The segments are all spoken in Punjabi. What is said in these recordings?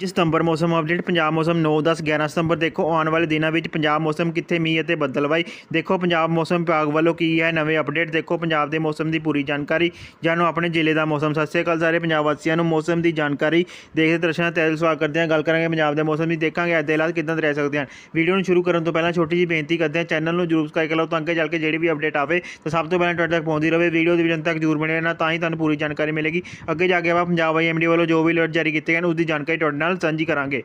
ਜੀ ਸਤੰਬਰ ਮੌਸਮ ਅਪਡੇਟ, ਪੰਜਾਬ ਮੌਸਮ 9 10 11 ਸਤੰਬਰ ਦੇਖੋ, ਆਉਣ ਵਾਲੇ ਦਿਨਾਂ ਵਿੱਚ ਪੰਜਾਬ ਮੌਸਮ ਕਿੱਥੇ ਮੀਂਹ ਅਤੇ ਬੱਦਲਵਾਈ ਦੇਖੋ, ਪੰਜਾਬ ਮੌਸਮ ਵਿਭਾਗ ਵੱਲੋਂ ਕੀ ਹੈ ਨਵੇਂ ਅਪਡੇਟ? ਦੇਖੋ, ਪੰਜਾਬ ਦੇ ਮੌਸਮ ਦੀ ਪੂਰੀ ਜਾਣਕਾਰੀ। ਜਾਣੋ, ਆਪਣੇ ਜ਼ਿਲ੍ਹੇ ਦਾ ਮੌਸਮ। ਸਤਿ ਸ਼੍ਰੀ ਅਕਾਲ ਸਾਰੇ ਪੰਜਾਬ ਵਾਸੀਆਂ ਨੂੰ ਮੌਸਮ ਦੀ ਜਾਣਕਾਰੀ ਦੇਖਦੇ ਦਰਸ਼ਨਾਂ ਤਹਿ ਸਵਾਗਤ ਕਰਦੇ ਹਾਂ। ਗੱਲ ਕਰਾਂਗੇ ਪੰਜਾਬ ਦੇ ਮੌਸਮ ਦੀ, ਦੇਖਾਂਗੇ ਅੱਜ ਦੇ ਹਾਲਾਤ ਕਿਦਾਂ ਰਹਿ ਸਕਦੇ ਹਨ। ਵੀਡੀਓ ਨੂੰ ਸ਼ੁਰੂ ਕਰਨ ਤੋਂ ਪਹਿਲਾਂ ਛੋਟੀ ਜਿਹੀ ਬੇਨਤੀ ਕਰਦੇ ਹਾਂ, ਚੈਨਲ ਨੂੰ ਜਰੂਰ ਸਬਸਕ੍ਰਾਈਬ ਕਰ ਲਓ ਤਾਂ ਅੱਗੇ ਚੱਲ ਕੇ ਜਿਹੜੀ ਵੀ ਅਪਡੇਟ ਆਵੇ, ਤਾਂ ਸਭ ਤੋਂ ਪਹਿਲਾਂ ਤੁਹਾਡੇ ਤੱਕ ਪਹੁੰਚਦੀ ਰਹੇ ਵੀਡੀਓ ਦੀ ਵੀਡੀਓ ਤੱਕ ਜਰੂਰ ਬਣੇ ਰਹਿਣਾ, ਤਾਂ ਹੀ ਤੁਹਾਨੂੰ ਪੂਰੀ ਜਾਣਕਾਰੀ ਮਿਲੇਗੀ। ਅੱਗੇ ਜਾ ਕੇ ਆਪਾਂ ਪੰਜਾਬ ਆਈਐਮਡੀ ਵੱਲੋਂ ਜੋ ਵੀ ਅਲਰਟ ਜਾਰੀ ਕੀਤੇ ਗਏ ਹਨ ਉਸ ਦੀ ਜਾਣਕਾਰੀ ਤੁਹਾਡੇ ਨਾਲ ਸਾਂਝੀ ਕਰਾਂਗੇ।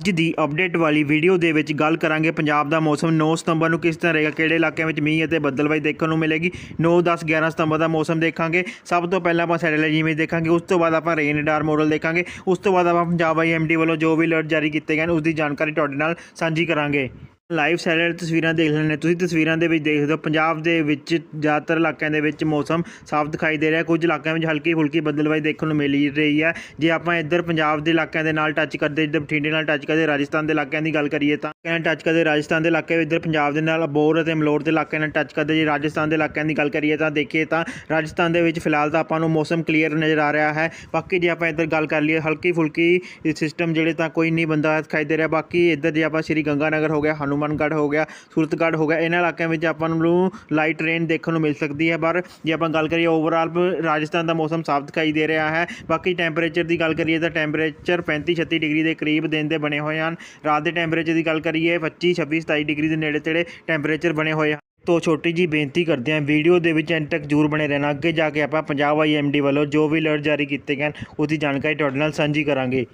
ਅੱਜ ਦੀ ਅਪਡੇਟ ਵਾਲੀ ਵੀਡੀਓ ਦੇ ਵਿੱਚ ਗੱਲ ਕਰਾਂਗੇ ਪੰਜਾਬ ਦਾ ਮੌਸਮ। 9 ਸਤੰਬਰ ਨੂੰ ਕਿਸ ਤਰ੍ਹਾਂ ਰਹੇਗਾ, ਕਿਹੜੇ ਇਲਾਕਿਆਂ ਵਿੱਚ ਮੀਂਹ ਅਤੇ ਬੱਦਲਬਾਈ ਦੇਖਣ ਨੂੰ ਮਿਲੇਗੀ? 9 10 11 ਸਤੰਬਰ ਦਾ ਮੌਸਮ ਦੇਖਾਂਗੇ। ਸਭ ਤੋਂ ਪਹਿਲਾਂ ਆਪਾਂ ਸੈਟੇਲਾਈਟ ਇਮੇਜ ਦੇਖਾਂਗੇ, ਉਸ ਤੋਂ ਬਾਅਦ ਆਪਾਂ ਰੇਨ ਡਾਰ ਮਾਡਲ ਦੇਖਾਂਗੇ। ਉਸ ਤੋਂ ਬਾਅਦ ਆਪਾਂ ਪੰਜਾਬ ਆਈਐਮਡੀ ਵੱਲੋਂ ਜੋ ਵੀ ਅਲਰਟ ਜਾਰੀ ਕੀਤੇ ਗਏ ਹਨ ਉਸ ਦੀ ਜਾਣਕਾਰੀ ਤੁਹਾਡੇ ਨਾਲ ਸਾਂਝੀ ਕਰਾਂਗੇ। ਲਾਈਵ ਸੈਲਰ ਤਸਵੀਰਾਂ ਦੇਖ ਲੈਣੇ ਤੁਸੀਂ ਤਸਵੀਰਾਂ ਦੇ ਵਿੱਚ ਦੇਖ ਸਕਦੇ ਹੋ, ਪੰਜਾਬ ਦੇ ਵਿੱਚ ਜ਼ਿਆਦਾਤਰ ਇਲਾਕਿਆਂ ਦੇ ਵਿੱਚ ਮੌਸਮ ਸਾਫ਼ ਦਿਖਾਈ ਦੇ ਰਿਹਾ ਕੁਝ ਇਲਾਕਿਆਂ ਵਿੱਚ ਹਲਕੀ ਫੁਲਕੀ ਬੱਦਲਬਾਈ ਦੇਖਣ ਨੂੰ ਮਿਲ ਰਹੀ ਹੈ। ਜੇ ਆਪਾਂ ਇੱਧਰ ਪੰਜਾਬ ਦੇ ਇਲਾਕਿਆਂ ਦੇ ਨਾਲ ਟੱਚ ਕਰਦੇ ਜਿੱਦਾਂ ਬਠਿੰਡੇ ਨਾਲ ਟੱਚ ਕਰਦੇ, ਰਾਜਸਥਾਨ ਦੇ ਇਲਾਕਿਆਂ ਦੀ ਗੱਲ ਕਰੀਏ ਤਾਂ ਇਲਾਕਿਆਂ ਨਾਲ ਟੱਚ ਕਰਦੇ, ਰਾਜਸਥਾਨ ਦੇ ਇਲਾਕੇ ਇੱਧਰ ਪੰਜਾਬ ਦੇ ਨਾਲ ਅਬੋਰ ਅਤੇ ਮਲੋਟ ਦੇ ਇਲਾਕਿਆਂ ਨਾਲ ਟੱਚ ਕਰਦੇ, ਜੇ ਰਾਜਸਥਾਨ ਦੇ ਇਲਾਕਿਆਂ ਦੀ ਗੱਲ ਕਰੀਏ ਤਾਂ ਦੇਖੀਏ ਤਾਂ ਰਾਜਸਥਾਨ ਦੇ ਵਿੱਚ ਫਿਲਹਾਲ ਤਾਂ ਆਪਾਂ ਨੂੰ ਮੌਸਮ ਕਲੀਅਰ ਨਜ਼ਰ ਆ ਰਿਹਾ ਹੈ। ਬਾਕੀ ਜੇ ਆਪਾਂ ਇੱਧਰ ਗੱਲ ਕਰ ਲਈਏ, ਹਲਕੀ ਫੁਲਕੀ ਸਿਸਟਮ ਜਿਹੜੇ ਤਾਂ ਕੋਈ ਨਹੀਂ ਬੰਦਾ ਦਿਖਾਈ ਦੇ ਰਿਹਾ। ਬਾਕੀ ਇੱਧਰ ਜੇ ਆਪਾਂ ਸ਼੍ਰੀ ਗੰਗਾਨਗਰ ਹੋ ਗਿਆ, ਹਨੂਮਾਨਗੜ੍ਹ ਹੋ ਗਿਆ, ਸੂਰਤਗੜ੍ਹ ਹੋ ਗਿਆ, ਇਹਨਾਂ ਇਲਾਕਿਆਂ ਵਿੱਚ ਆਪਾਂ ਨੂੰ ਲਾਈਟ ਰੇਨ ਦੇਖਣ ਨੂੰ ਮਿਲ ਸਕਦੀ ਹੈ। ਪਰ ਜੇ ਆਪਾਂ ਗੱਲ ਕਰੀਏ ਓਵਰਆਲ ਰਾਜਸਥਾਨ ਦਾ ਮੌਸਮ ਸਾਫ਼ ਦਿਖਾਈ ਦੇ ਰਿਹਾ ਹੈ। ਬਾਕੀ ਟੈਂਪਰੇਚਰ ਦੀ ਗੱਲ ਕਰੀਏ ਤਾਂ ਟੈਂਪਰੇਚਰ 35 36 ਡਿਗਰੀ ਦੇ ਕਰੀਬ ਦਿਨ ਦੇ ਬਣੇ ਹੋਏ ਹਨ। ਰਾਤ ਦੇ ਟੈਂਪਰੇਚਰ ਦੀ ਗੱਲ ਕਰੀਏ 25 26 27 ਡਿਗਰੀ ਦੇ ਨੇੜੇ ਤੇੜੇ ਟੈਂਪਰੇਚਰ ਬਣੇ ਹੋਏ ਹਨ। ਤੋਂ ਛੋਟੀ ਜੀ ਬੇਨਤੀ ਕਰਦੇ ਹਾਂ, ਵੀਡੀਓ ਦੇ ਵਿੱਚ ਐਂਡ ਤੱਕ ਜ਼ਰੂਰ ਬਣੇ ਰਹਿਣਾ। ਅੱਗੇ ਜਾ ਕੇ ਆਪਾਂ ਪੰਜਾਬ ਆਈਐਮਡੀ ਵੱਲੋਂ ਜੋ ਵੀ ਅਲਰਟ ਜਾਰੀ ਕੀਤੇ ਗਏ ਹਨ ਉਸ ਦੀ ਜਾਣਕਾਰੀ ਤੁਹਾਡੇ ਨਾਲ ਸਾਂਝੀ ਕਰਾਂਗੇ।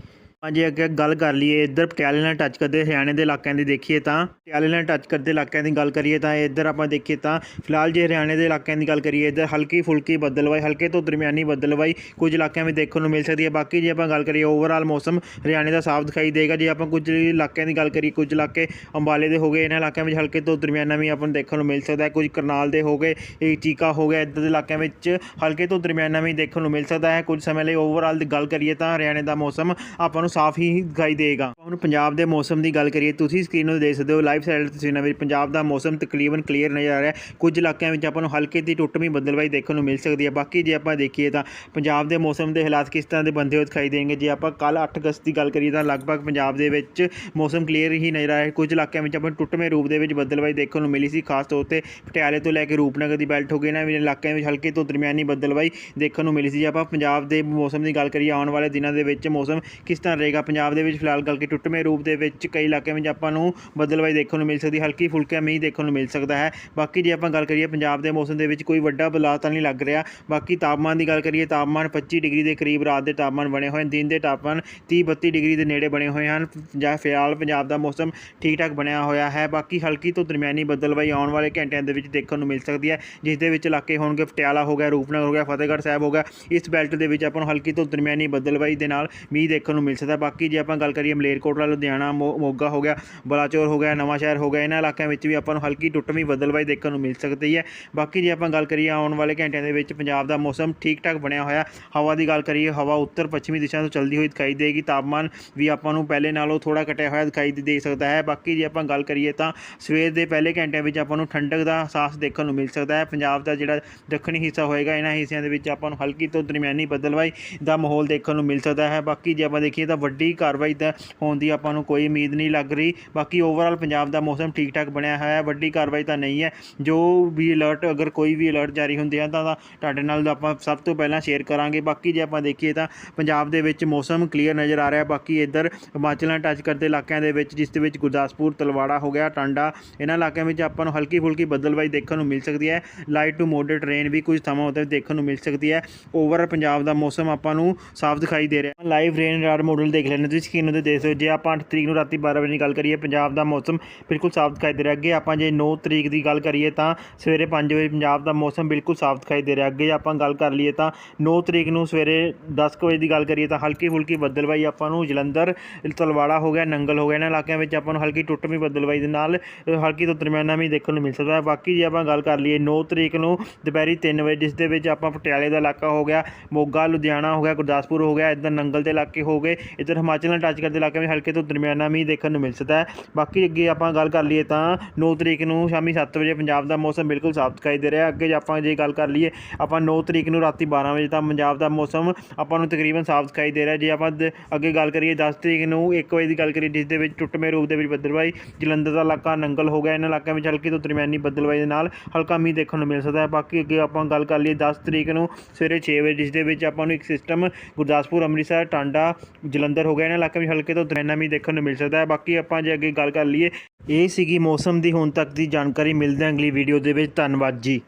ਹਾਂਜੀ, ਅੱਗੇ ਗੱਲ ਕਰ ਲਈਏ। ਇੱਧਰ ਪਟਿਆਲੇ ਨਾਲ ਟੱਚ ਕਰਦੇ ਹਰਿਆਣੇ ਦੇ ਇਲਾਕਿਆਂ ਦੀ ਦੇਖੀਏ ਤਾਂ, ਪਟਿਆਲੇ ਨਾਲ ਟੱਚ ਕਰਦੇ ਇਲਾਕਿਆਂ ਦੀ ਗੱਲ ਕਰੀਏ ਤਾਂ, ਇੱਧਰ ਆਪਾਂ ਦੇਖੀਏ ਤਾਂ, ਫਿਲਹਾਲ ਜੇ ਹਰਿਆਣੇ ਦੇ ਇਲਾਕਿਆਂ ਦੀ ਗੱਲ ਕਰੀਏ, ਇੱਧਰ ਹਲਕੀ ਫੁਲਕੀ ਬੱਦਲਵਾਈ, ਹਲਕੇ ਤੋਂ ਦਰਮਿਆਨੀ ਬੱਦਲਵਾਈ ਕੁਝ ਇਲਾਕਿਆਂ ਵਿੱਚ ਦੇਖਣ ਨੂੰ ਮਿਲ ਸਕਦੀ ਹੈ। ਬਾਕੀ ਜੇ ਆਪਾਂ ਗੱਲ ਕਰੀਏ ਓਵਰਆਲ ਮੌਸਮ, ਹਰਿਆਣੇ ਦਾ ਸਾਫ਼ ਦਿਖਾਈ ਦੇਗਾ। ਜੇ ਆਪਾਂ ਕੁਝ ਇਲਾਕਿਆਂ ਦੀ ਗੱਲ ਕਰੀਏ, ਕੁਝ ਇਲਾਕੇ ਅੰਬਾਲੇ ਦੇ ਹੋ ਗਏ, ਇਹਨਾਂ ਇਲਾਕਿਆਂ ਵਿੱਚ ਹਲਕੇ ਤੋਂ ਦਰਮਿਆਨਾ ਵੀ ਆਪਾਂ ਨੂੰ ਦੇਖਣ ਨੂੰ ਮਿਲ ਸਕਦਾ ਹੈ। ਕੁਝ ਕਰਨਾਲ ਦੇ ਹੋ ਗਏ, ਇਹ ਚੀਕਾ ਹੋ ਗਿਆ, ਇੱਧਰ ਦੇ ਇਲਾਕਿਆਂ ਵਿੱਚ ਹਲਕੇ ਤੋਂ ਦਰਮਿਆਨਾ ਵੀ ਦੇਖਣ ਨੂੰ ਮਿਲ ਸਕਦਾ ਹੈ। ਕੁਝ ਸਮੇਂ ਲਈ ਓਵਰਆਲ ਦੀ ਗੱਲ ਕਰੀਏ ਤਾਂ, ਹਰਿਆਣੇ ਦਾ ਮੌਸਮ ਆਪਾਂ ਨੂੰ ਸਾਫ਼ ਹੀ ਦਿਖਾਈ ਦੇਗਾ। ਹੁਣ ਪੰਜਾਬ ਦੇ ਮੌਸਮ ਦੀ ਗੱਲ ਕਰੀਏ, ਤੁਸੀਂ ਸਕਰੀਨ ਨੂੰ ਦੇਖ ਸਕਦੇ ਹੋ ਲਾਈਵ ਸਾਈਡ ਤਸਵੀਰਾਂ ਵਿੱਚ ਪੰਜਾਬ ਦਾ ਮੌਸਮ ਤਕਰੀਬਨ ਕਲੀਅਰ ਨਜ਼ਰ ਆ ਰਿਹਾ ਕੁਝ ਇਲਾਕਿਆਂ ਵਿੱਚ ਆਪਾਂ ਨੂੰ ਹਲਕੀ ਦੀ ਟੁੱਟਵੀਂ ਬੱਦਲਵਾਈ ਦੇਖਣ ਨੂੰ ਮਿਲ ਸਕਦੀ ਹੈ। ਬਾਕੀ ਜੇ ਆਪਾਂ ਦੇਖੀਏ ਤਾਂ ਪੰਜਾਬ ਦੇ ਮੌਸਮ ਦੇ ਹਾਲਾਤ ਕਿਸ ਤਰ੍ਹਾਂ ਦੇ ਬੰਦੇ ਹੋਏ ਦਿਖਾਈ ਦੇਣਗੇ? ਜੇ ਆਪਾਂ ਕੱਲ 8 ਅਗਸਤ ਦੀ ਗੱਲ ਕਰੀਏ ਤਾਂ ਲਗਭਗ ਪੰਜਾਬ ਦੇ ਵਿੱਚ ਮੌਸਮ ਕਲੀਅਰ ਹੀ ਨਜ਼ਰ ਆ ਰਿਹਾ ਕੁਝ ਇਲਾਕਿਆਂ ਵਿੱਚ ਆਪਾਂ ਨੂੰ ਟੁੱਟਵੇਂ ਰੂਪ ਦੇ ਵਿੱਚ ਬੱਦਲਵਾਈ ਦੇਖਣ ਨੂੰ ਮਿਲੀ ਸੀ, ਖਾਸ ਤੌਰ ਤੇ ਪਟਿਆਲੇ ਤੋਂ ਲੈ ਕੇ ਰੂਪਨਗਰ ਦੀ ਬੈਲਟ ਹੋ ਗਈ। ਨਾ ਵੀ ਇਲਾਕਿਆਂ ਵਿੱਚ ਹਲਕੇ ਤੋਂ ਦਰਮਿਆਨੀ ਬੱਦਲਵਾਈ ਦੇਖਣ ਨੂੰ ਮਿਲੀ ਸੀ। ਜੇ ਆਪਾਂ ਪੰਜਾਬ ਦੇ ਮੌਸਮ ਦੀ ਗੱਲ ਕਰੀਏ, ਆਉਣ ਵਾਲੇ ਦਿਨਾਂ ਦੇ ਵਿੱਚ ਮੌਸਮ ਕਿਸ ਤਰ੍ਹਾਂ ਰਹੇਗਾ? ਪੰਜਾਬ ਦੇ ਵਿੱਚ ਫਿਲਹਾਲ ਗੱਲ ਕਿ ਟੁੱਟਵੇਂ ਰੂਪ ਦੇ ਵਿੱਚ ਕਈ ਇਲਾਕਿਆਂ ਵਿੱਚ ਆਪਾਂ ਨੂੰ ਬਦਲਵਾਈ ਦੇਖਣ ਨੂੰ ਮਿਲ ਸਕਦੀ ਹਲਕੀ ਫੁਲਕਾ ਮੀਂਹ ਦੇਖਣ ਨੂੰ ਮਿਲ ਸਕਦਾ ਹੈ। ਬਾਕੀ ਜੇ ਆਪਾਂ ਗੱਲ ਕਰੀਏ ਪੰਜਾਬ ਦੇ ਮੌਸਮ ਦੇ ਵਿੱਚ ਕੋਈ ਵੱਡਾ ਬਦਲਾਅ ਤਾਂ ਨਹੀਂ ਲੱਗ ਰਿਹਾ। ਬਾਕੀ ਤਾਪਮਾਨ ਦੀ ਗੱਲ ਕਰੀਏ ਤਾਪਮਾਨ 25 ਡਿਗਰੀ ਦੇ ਕਰੀਬ ਰਾਤ ਦੇ ਤਾਪਮਾਨ ਬਣੇ ਹੋਏ ਹਨ। ਦਿਨ ਦੇ ਤਾਪਮਾਨ 30 32 ਡਿਗਰੀ ਦੇ ਨੇੜੇ ਬਣੇ ਹੋਏ ਹਨ। ਜਾਂ ਫਿਲਹਾਲ ਪੰਜਾਬ ਦਾ ਮੌਸਮ ਠੀਕ ਠਾਕ ਬਣਿਆ ਹੋਇਆ ਹੈ। ਬਾਕੀ ਹਲਕੀ ਤੋਂ ਦਰਮਿਆਨੀ ਬਦਲਵਾਈ ਆਉਣ ਵਾਲੇ ਘੰਟਿਆਂ ਦੇ ਵਿੱਚ ਦੇਖਣ ਨੂੰ ਮਿਲ ਸਕਦੀ ਹੈ। ਜਿਸ ਦੇ ਵਿੱਚ ਇਲਾਕੇ ਹੋਣਗੇ ਪਟਿਆਲਾ ਹੋ ਗਿਆ, ਰੂਪਨਗਰ ਹੋ ਗਿਆ, ਫਤਿਹਗੜ੍ਹ ਸਾਹਿਬ ਹੋ ਗਿਆ। ਇਸ ਬੈਲਟ ਦੇ ਵਿੱਚ ਆਪਾਂ ਨੂੰ ਹਲਕੀ ਤੋਂ ਦਰਮਿਆਨੀ ਬਦਲਵਾਈ ਦੇ ਨਾਲ ਮੀਂਹ ਦੇਖਣ ਨੂੰ ਮਿਲ ਸਕਦਾ ਬਾਕੀ ਜੇ ਆਪਾਂ ਗੱਲ ਕਰੀਏ ਕੋਟਲਾ, ਲੁਧਿਆਣਾ, ਮੋ- ਮੋਗਾ ਹੋ ਗਿਆ, ਬਲਾਚੌਰ ਹੋ ਗਿਆ, ਨਵਾਂ ਸ਼ਹਿਰ ਹੋ ਗਿਆ, ਇਹਨਾਂ ਇਲਾਕਿਆਂ ਵਿੱਚ ਵੀ ਆਪਾਂ ਨੂੰ ਹਲਕੀ ਟੁੱਟਵੀਂ ਬਦਲਵਾਈ ਦੇਖਣ ਨੂੰ ਮਿਲ ਸਕਦੀ ਹੈ। ਬਾਕੀ ਜੇ ਆਪਾਂ ਗੱਲ ਕਰੀਏ ਆਉਣ ਵਾਲੇ ਘੰਟਿਆਂ ਦੇ ਵਿੱਚ ਪੰਜਾਬ ਦਾ ਮੌਸਮ ਠੀਕ ਠਾਕ ਬਣਿਆ ਹੋਇਆ, ਹਵਾ ਦੀ ਗੱਲ ਕਰੀਏ, ਹਵਾ ਉੱਤਰ ਪੱਛਮੀ ਦਿਸ਼ਾ ਤੋਂ ਚੱਲਦੀ ਹੋਈ ਦਿਖਾਈ ਦੇਗੀ, ਤਾਪਮਾਨ ਵੀ ਆਪਾਂ ਨੂੰ ਪਹਿਲੇ ਨਾਲੋਂ ਥੋੜਾ ਘਟਿਆ ਹੋਇਆ ਦਿਖਾਈ ਦੇ- ਦੇ ਸਕਦਾ ਹੈ। ਬਾਕੀ ਜੇ ਆਪਾਂ ਗੱਲ ਕਰੀਏ ਤਾਂ ਸਵੇਰ ਦੇ ਪਹਿਲੇ ਘੰਟਿਆਂ ਵਿੱਚ ਆਪਾਂ ਨੂੰ ਠੰਡਕ ਦਾ ਅਹਿਸਾਸ ਦੇਖਣ ਨੂੰ ਮਿਲ ਸਕਦਾ ਹੈ। ਪੰਜਾਬ ਦਾ ਜਿਹੜਾ ਦੱਖਣੀ ਹਿੱਸਾ ਹੋਏਗਾ, ਇਹਨਾਂ ਹਿੱਸਿਆਂ ਦੇ ਵਿੱਚ ਆਪਾਂ ਨੂੰ ਹਲਕੀ ਤੋਂ ਦਰਮਿਆਨੀ ਬਦਲਵਾਈ ਦਾ ਮਾਹੌਲ ਦੇਖਣ ਨੂੰ ਮਿਲ ਸਕਦਾ ਹੈ। ਬਾਕੀ ਜੇ ਆਪਾਂ ਦੇਖੀਏ ਤਾਂ ਵੱਡੀ ਕਾਰਵਾਈ ਦਾ ਹੋਣ ਦੀ ਆਪਾਂ ਨੂੰ ਕੋਈ ਉਮੀਦ ਨਹੀਂ ਲੱਗ ਰਹੀ। ਬਾਕੀ ਓਵਰਆਲ ਪੰਜਾਬ ਦਾ ਮੌਸਮ ਠੀਕ ਠਾਕ ਬਣਿਆ ਹੋਇਆ ਹੈ, ਵੱਡੀ ਕਾਰਵਾਈ ਤਾਂ ਨਹੀਂ ਹੈ। ਜੋ ਵੀ ਅਲਰਟ ਅਗਰ ਕੋਈ ਵੀ ਅਲਰਟ ਜਾਰੀ ਹੁੰਦੇ ਆ ਤਾਂ ਤੁਹਾਡੇ ਨਾਲ ਆਪਾਂ ਸਭ ਤੋਂ ਪਹਿਲਾਂ ਸ਼ੇਅਰ ਕਰਾਂਗੇ। ਬਾਕੀ ਜੇ ਆਪਾਂ ਦੇਖੀਏ ਤਾਂ ਪੰਜਾਬ ਦੇ ਵਿੱਚ ਮੌਸਮ ਕਲੀਅਰ ਨਜ਼ਰ ਆ ਰਿਹਾ ਬਾਕੀ ਇੱਧਰ ਹਿਮਾਚਲ ਨਾਲ ਟੱਚ ਕਰਦੇ ਇਲਾਕਿਆਂ ਦੇ ਵਿੱਚ, ਜਿਸ ਦੇ ਵਿੱਚ ਗੁਰਦਾਸਪੁਰ, ਤਲਵਾੜਾ ਹੋ ਗਿਆ, ਟਾਂਡਾ, ਇਹਨਾਂ ਇਲਾਕਿਆਂ ਵਿੱਚ ਆਪਾਂ ਨੂੰ ਹਲਕੀ ਫੁਲਕੀ ਬੱਦਲਬਾਈ ਦੇਖਣ ਨੂੰ ਮਿਲ ਸਕਦੀ ਹੈ। ਲਾਈਟ ਟੂ ਮੋਡਰੇਟ ਰੇਨ ਵੀ ਕੁਝ ਥਾਵਾਂ ਉੱਤੇ ਦੇਖਣ ਨੂੰ ਮਿਲ ਸਕਦੀ ਹੈ। ਓਵਰਆਲ ਪੰਜਾਬ ਦਾ ਮੌਸਮ ਆਪਾਂ ਨੂੰ ਸਾਫ਼ ਦਿਖਾਈ ਦੇ ਰਿਹਾ। ਲਾਈਵ ਰੇਨ ਰਾਡ ਮਾਡਲ ਦੇਖ ਲੈਣੇ ਤੁਸੀਂ ਸਕਰੀਨ ਉੱਤੇ ਦੇਖ ਸਕਦੇ ਹੋ? ਜੇ ਆਪਾਂ 8 ਤਰੀਕ ਨੂੰ ਰਾਤੀ 12 ਵਜੇ ਦੀ ਗੱਲ ਕਰੀਏ, ਪੰਜਾਬ ਦਾ ਮੌਸਮ ਬਿਲਕੁਲ ਸਾਫ਼ ਦਿਖਾਈ ਦੇ ਰਿਹਾ। ਅੱਗੇ ਆਪਾਂ ਜੇ 9 ਤਰੀਕ ਦੀ ਗੱਲ ਕਰੀਏ ਤਾਂ ਸਵੇਰੇ 5 ਵਜੇ ਪੰਜਾਬ ਦਾ ਮੌਸਮ ਬਿਲਕੁਲ ਸਾਫ਼ ਦਿਖਾਈ ਦੇ ਰਿਹਾ। ਅੱਗੇ ਆਪਾਂ ਗੱਲ ਕਰ ਲਈਏ ਤਾਂ 9 ਤਰੀਕ ਨੂੰ ਸਵੇਰੇ 10 ਕੁ ਵਜੇ ਦੀ ਗੱਲ ਕਰੀਏ ਤਾਂ ਹਲਕੀ ਫੁਲਕੀ ਬੱਦਲਵਾਈ ਆਪਾਂ ਨੂੰ ਜਲੰਧਰ, ਤਲਵਾੜਾ ਹੋ ਗਿਆ, ਨੰਗਲ ਹੋ ਗਿਆ। ਇਹਨਾਂ ਇਲਾਕਿਆਂ ਵਿੱਚ ਆਪਾਂ ਨੂੰ ਹਲਕੀ ਟੁੱਟਵੀਂ ਬੱਦਲਵਾਈ ਦੇ ਨਾਲ ਹਲਕੀ ਤੋਂ ਦਰਮਿਆਨਾ ਵੀ ਦੇਖਣ ਨੂੰ ਮਿਲ ਸਕਦਾ ਹੈ। ਬਾਕੀ ਜੇ ਆਪਾਂ ਗੱਲ ਕਰ ਲਈਏ 9 ਤਰੀਕ ਨੂੰ ਦੁਪਹਿਰੀ 3 ਵਜੇ, ਜਿਸ ਦੇ ਵਿੱਚ ਆਪਾਂ ਪਟਿਆਲੇ ਦਾ ਇਲਾਕਾ ਹੋ ਗਿਆ, ਮੋਗਾ, ਲੁਧਿਆਣਾ ਹੋ ਗਿਆ, ਗੁਰਦਾਸਪੁਰ ਹੋ ਗਿਆ, ਇੱਧਰ ਨੰਗਲ ਦੇ ਇਲਾਕੇ ਹੋ ਗਏ, ਇੱਧਰ ਹਿਮਾਚਲ ਨਾਲ ਟੱਚ ਕਰਦੇ ਇਲਾਕੇ ਵਿੱਚ ਹਲਕੇ ਤੋਂ ਦਰਮਿਆਨਾ ਮੀਂਹ ਦੇਖਣ ਨੂੰ ਮਿਲ ਸਕਦਾ ਹੈ। ਬਾਕੀ ਅੱਗੇ ਆਪਾਂ ਗੱਲ ਕਰ ਲਈਏ ਤਾਂ 9 ਤਰੀਕ ਨੂੰ ਸ਼ਾਮੀ 7 ਵਜੇ ਪੰਜਾਬ ਦਾ ਮੌਸਮ ਬਿਲਕੁਲ ਸਾਫ਼ ਦਿਖਾਈ ਦੇ ਰਿਹਾ। ਅੱਗੇ ਆਪਾਂ ਜੇ ਗੱਲ ਕਰ ਲਈਏ, ਆਪਾਂ 9 ਤਰੀਕ ਨੂੰ ਰਾਤੀ 12 ਵਜੇ ਤੱਕ ਪੰਜਾਬ ਦਾ ਮੌਸਮ ਆਪਾਂ ਨੂੰ ਤਕਰੀਬਨ ਸਾਫ਼ ਦਿਖਾਈ ਦੇ ਰਿਹਾ। ਜੇ ਆਪਾਂ ਦ- ਅੱਗੇ ਗੱਲ ਕਰੀਏ 10 ਤਰੀਕ ਨੂੰ 1 ਵਜੇ ਦੀ ਗੱਲ ਕਰੀਏ, ਜਿਸ ਦੇ ਵਿੱਚ ਟੁੱਟਵੇਂ ਰੂਪ ਦੇ ਵਿੱਚ ਬੱਦਲਵਾਈ, ਜਲੰਧਰ ਦਾ ਇਲਾਕਾ ਨੰਗਲ ਹੋ ਗਿਆ। ਇਹਨਾਂ ਇਲਾਕਿਆਂ ਵਿੱਚ ਹਲਕੀ ਤੋਂ ਦਰਮਿਆਨੀ ਬੱਦਲਵਾਈ ਦੇ ਨਾਲ ਹਲਕਾ ਮੀਂਹ ਦੇਖਣ ਨੂੰ ਮਿਲ ਸਕਦਾ ਹੈ। ਬਾਕੀ ਅੱਗੇ ਆਪਾਂ ਗੱਲ ਕਰ ਲਈਏ 10 ਤਰੀਕ ਨੂੰ ਸਵੇਰੇ 6 ਵਜੇ, ਜਿਸ ਦੇ ਵਿੱਚ ਆਪਾਂ ਨੂੰ ਇੱਕ ਸਿਸਟਮ ਗੁਰਦਾਸਪੁਰ, ਅੰਮ੍ਰਿਤਸਰ, ਟਾਂਡਾ, ਜਲੰਧਰ ਹੋ ਗਿਆ। ਇਹਨਾਂ ਇਲਾਕਿਆਂ ਵਿੱਚ ਹਲਕੇ ਤੋਂ ਦਰਮਿਆਨਾ ਵੀ ਦੇਖਣ ਨੂੰ ਮਿਲ ਸਕਦਾ ਹੈ। ਬਾਕੀ ਆਪਾਂ ਜੇ ਅੱਗੇ ਗੱਲ ਕਰ ਲਈਏ, ਇਹ ਸੀਗੀ ਮੌਸਮ ਦੀ ਹੁਣ ਤੱਕ ਦੀ ਜਾਣਕਾਰੀ। ਮਿਲਦੇ ਹਾਂ ਅਗਲੀ ਵੀਡੀਓ ਦੇ ਵਿੱਚ। ਧੰਨਵਾਦ ਜੀ।